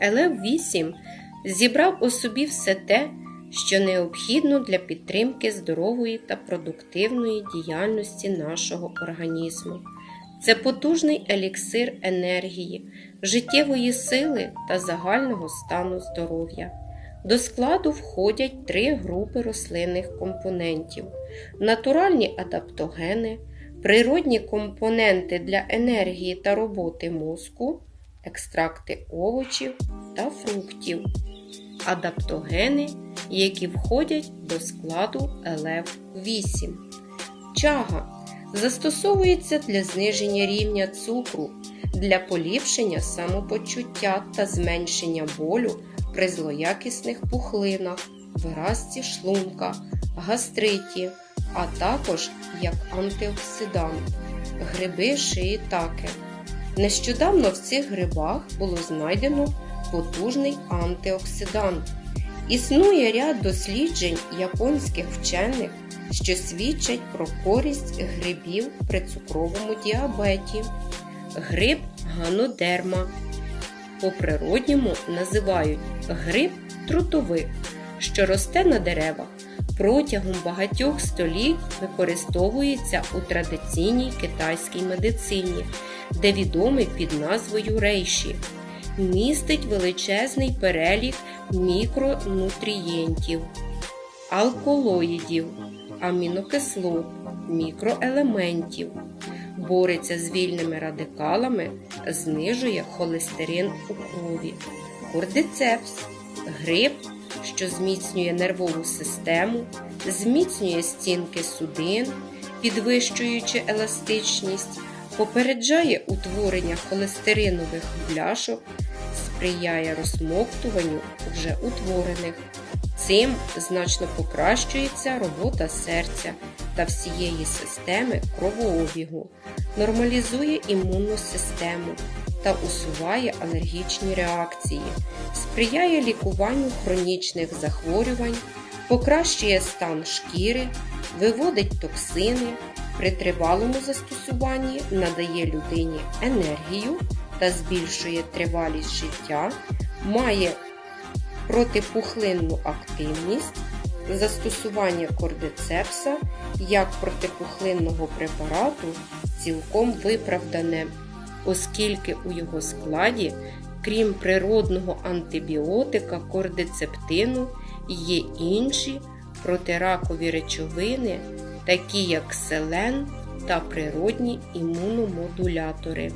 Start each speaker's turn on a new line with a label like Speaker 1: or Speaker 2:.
Speaker 1: Елев 8 зібрав у собі все те, що необхідно для підтримки здорової та продуктивної діяльності нашого організму. Це потужний еліксир енергії, життєвої сили та загального стану здоров'я. До складу входять три групи рослинних компонентів: натуральні адаптогени, природні компоненти для енергії та роботи мозку, екстракти овочів та фруктів, адаптогени, які входять до складу ЛФ 8. Чага застосовується для зниження рівня цукру, для поліпшення самопочуття та зменшення болю при злоякісних пухлинах, виразці шлунка, гастриті, а також як антиоксидант, гриби шиїтаке. Нещодавно в цих грибах було знайдено потужний антиоксидант. Існує ряд досліджень японських вчених, що свідчать про користь грибів при цукровому діабеті. Гриб ганодерма. По природньому називають гриб трутовик, що росте на деревах. Протягом багатьох століть використовується у традиційній китайській медицині, де відомий під назвою рейші. Містить величезний перелік мікронутрієнтів, алкалоїдів, амінокислот, мікроелементів, бореться з вільними радикалами, знижує холестерин у крові, кордицепс, гриб, що зміцнює нервову систему, зміцнює стінки судин, підвищуючи еластичність, попереджає утворення холестеринових бляшок, сприяє розсмоктуванню вже утворених. Цим значно покращується робота серця та всієї системи кровообігу, нормалізує імунну систему та усуває алергічні реакції, сприяє лікуванню хронічних захворювань, покращує стан шкіри, виводить токсини, при тривалому застосуванні надає людині енергію та збільшує тривалість життя, має протипухлинну активність, застосування кордицепса як протипухлинного препарату цілком виправдане, оскільки у його складі, крім природного антибіотика кордицептину, є інші протиракові речовини, такі як селен та природні імуномодулятори.